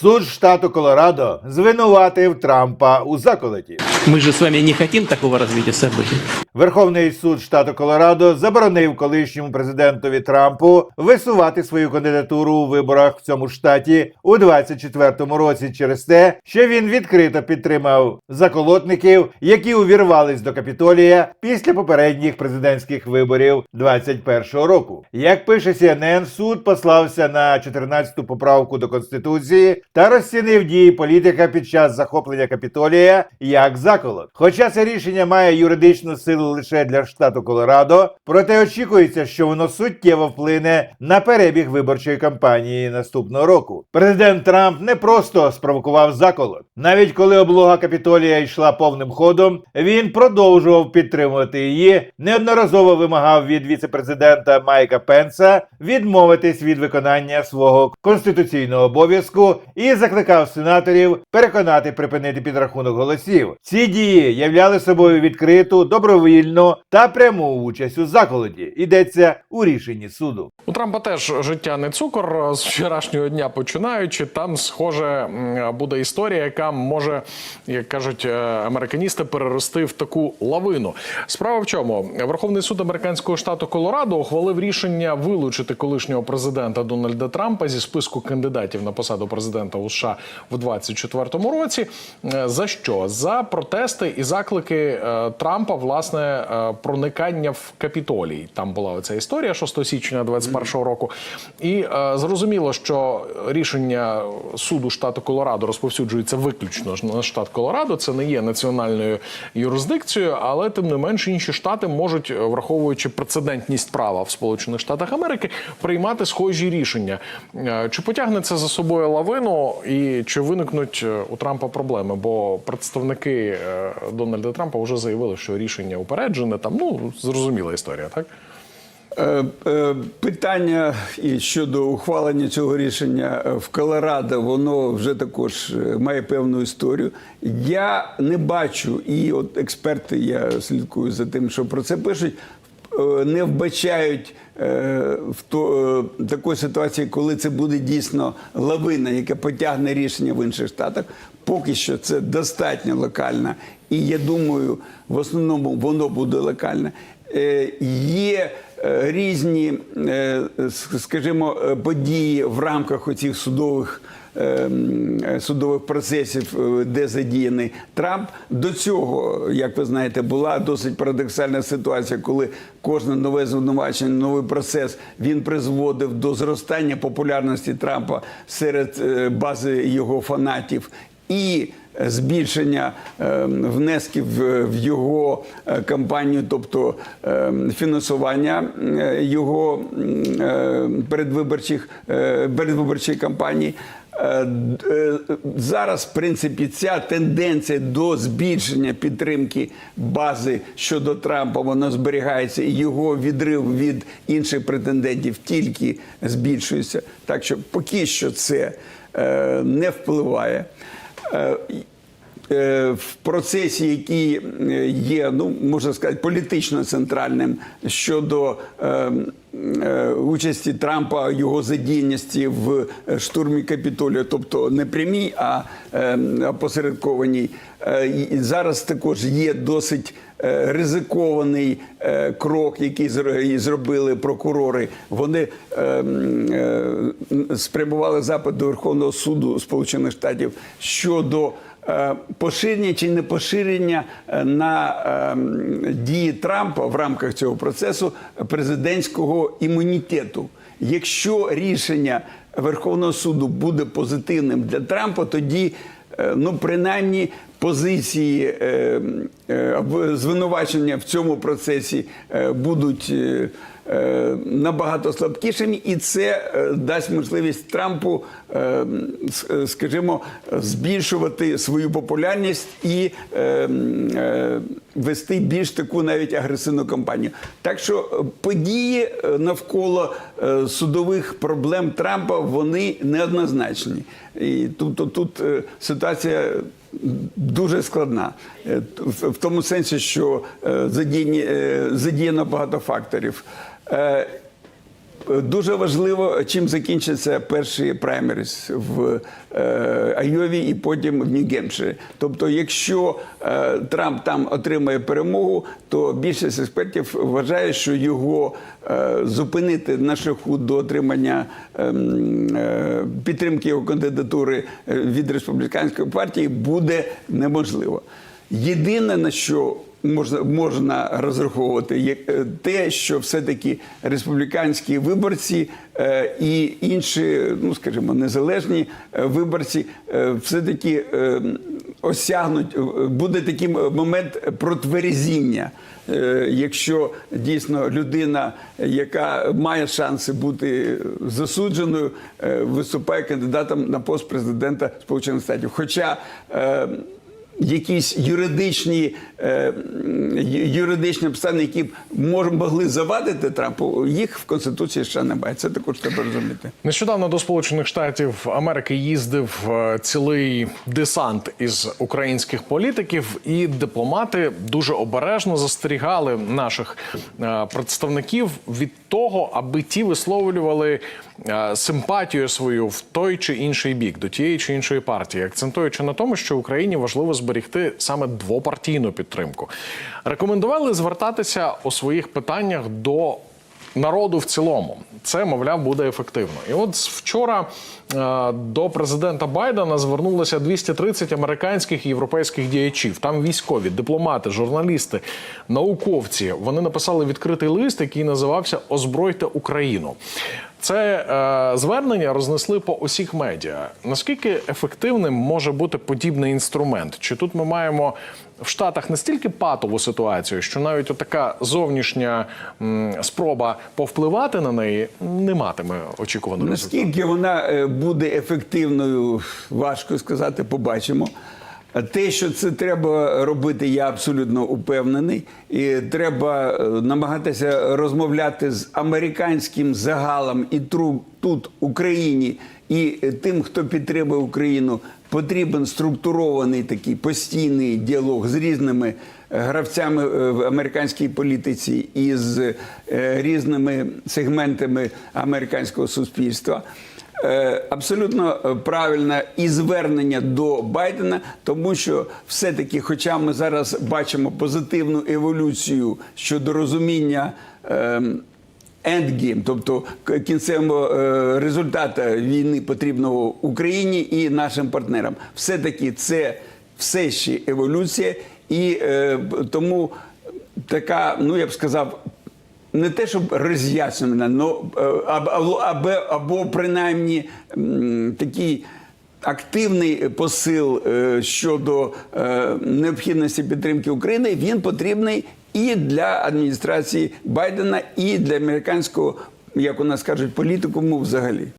Суд штату Колорадо звинуватив Трампа у заколоті. Мы же с вами не хотим такого развития событий. Верховний суд штату Колорадо заборонив колишньому президентові Трампу висувати свою кандидатуру у виборах в цьому штаті у 24-му році через те, що він відкрито підтримав заколотників, які увірвались до Капітолія після попередніх президентських виборів 21-го року. Як пише CNN, суд послався на 14-ту поправку до конституції та розцінив дії політика під час захоплення Капітолія як заколот. Хоча це рішення має юридичну силу лише для штату Колорадо, проте очікується, що воно суттєво вплине на перебіг виборчої кампанії наступного року. Президент Трамп не просто спровокував заколот. Навіть коли облога Капітолія йшла повним ходом, він продовжував підтримувати її, неодноразово вимагав від віцепрезидента Майка Пенса відмовитись від виконання свого конституційного обов'язку і закликав сенаторів переконати припинити підрахунок голосів. Ці дії являли собою відкриту, добровільну та пряму участь у заколоті. Йдеться у рішенні суду. У Трампа теж життя не цукор. З вчорашнього дня починаючи, там схоже буде історія, яка може, як кажуть е, американісти, перерости в таку лавину. Справа в чому Верховний суд американського штату Колорадо ухвалив рішення вилучити колишнього президента Дональда Трампа зі списку кандидатів на посаду президента у США в 2024 році. Е, За що? За протести і заклики е, Трампа, власне, проникання в Капітолій. Там була оця історія 6 січня 2021 року. І зрозуміло, що рішення суду штату Колорадо розповсюджується виключно ж на штат Колорадо. Це не є національною юрисдикцією, але тим не менш інші штати можуть, е, враховуючи прецедентність права в Сполучених Штатах Америки, приймати схожі рішення. Е, Чи потягне це за собою лавину, і чи виникнуть е, у Трампа проблеми? Бо представники Дональда Трампа вже заявили, що рішення упереджене. Там ну зрозуміла історія, так. Е, е, Питання і щодо ухвалення цього рішення е, в Колорадо, воно вже також має певну історію. Я не бачу, і от експерти, я слідкую за тим, що про це пишуть, не вбачають в такої ситуації, коли це буде дійсно лавина, яка потягне рішення в інших штатах. Поки що це достатньо локальна, і я думаю, в основному воно буде локальне. Е, Є е, різні, е, скажімо, події в рамках оцих судових. Судових процесів, де задіяний Трамп, до цього, як ви знаєте, була досить парадоксальна ситуація, коли кожне нове звинувачення, новий процес він призводив до зростання популярності Трампа серед бази його фанатів і збільшення е, внесків в його е, кампанію, тобто е, фінансування е, його е, передвиборчих передвиборчої кампанії. Зараз, в принципі, ця тенденція до збільшення підтримки бази щодо Трампа вона зберігається, і його відрив від інших претендентів тільки збільшується. Так що поки що це не впливає. Е, е, в процесі, який е, є, ну можна сказати, політично центральним щодо е, е, участі Трампа, його задіяності в штурмі Капітолію, тобто не прямій, а е, опосередкованій. Е, зараз також є досить ризикований е, крок, який зробили прокурори. Вони е, е, спрямували запит до Верховного суду Сполучених Штатів щодо. е, Поширення чи не поширення е, на е, дії Трампа в рамках цього процесу президентського імунітету. Якщо рішення Верховного суду буде позитивним для Трампа, тоді е, ну принаймні позиції е, е, звинувачення в цьому процесі е, будуть. Набагато слабкішими, і це дасть можливість Трампу, скажімо, збільшувати свою популярність і вести більш таку навіть агресивну кампанію. Так що події навколо судових проблем Трампа вони неоднозначні. І тут, тут ситуація дуже складна Е, в тому сенсі, що е, е, задіяно багато факторів. Е, Е, Дуже важливо, чим закінчаться перші праймеріс в е, Айові і потім в Нью-Гемпширі. Тобто, якщо е, Трамп там отримає перемогу, то більшість експертів вважає, що його е, зупинити на шляху до отримання ем, е, підтримки його кандидатури е, від республіканської партії буде неможливо. Єдине на що можна, можна розраховувати е, те, що все-таки республіканські виборці е, і інші, ну скажімо, незалежні е, виборці е, все-таки е, осягнуть, буде такий момент протверезіння. Якщо дійсно людина, яка має шанси бути засудженою, виступає кандидатом на пост президента Сполучених Штатів. Хоча якісь юридичні, е, юридичні обставини, які мож, могли завадити Трампу, їх в Конституції ще немає. Це також треба розуміти. Нещодавно до Сполучених Штатів Америки їздив е, цілий десант із українських політиків, і дипломати дуже обережно застерігали наших е, представників від того, аби ті висловлювали е, симпатію свою в той чи інший бік до тієї чи іншої партії, акцентуючи на тому, що Україні важливо зберегти саме двопартійну підтримку. Рекомендували звертатися у своїх питаннях до народу в цілому. Це, мовляв, буде ефективно. І от вчора е, до президента Байдена звернулося 230 американських і європейських діячів. Там військові, дипломати, журналісти, науковці. Вони написали відкритий лист, який називався Озбройте Україну. Це е, звернення рознесли по усіх медіа. Наскільки ефективним може бути подібний інструмент? Чи тут ми маємо в Штатах настільки патову ситуацію, що навіть така зовнішня м, спроба повпливати на неї не матиме очікуваного результату? Наскільки вона е, буде ефективною, важко сказати, побачимо. Те, що це треба робити, я абсолютно упевнений. І треба е, намагатися розмовляти з американським загалом і тут Україні, і е, тим, хто підтримує Україну, потрібен структурований такий постійний діалог з різними е, гравцями в американській політиці і з різними сегментами американського суспільства. Е, Абсолютно е, правильне і звернення до Байдена, тому що все-таки, хоча ми зараз бачимо позитивну еволюцію щодо розуміння. ем, Endgame, тобто кінцевого е, результата війни потрібного Україні і нашим партнерам. Все-таки це все ще еволюція, і е, тому така, ну я б сказав, не те, щоб роз'яснена, но е, або, або, або, або принаймні такий активний посил е, щодо е, необхідності підтримки України, він потрібний і для адміністрації Байдена, і для американського, як у нас кажуть, політикуму взагалі.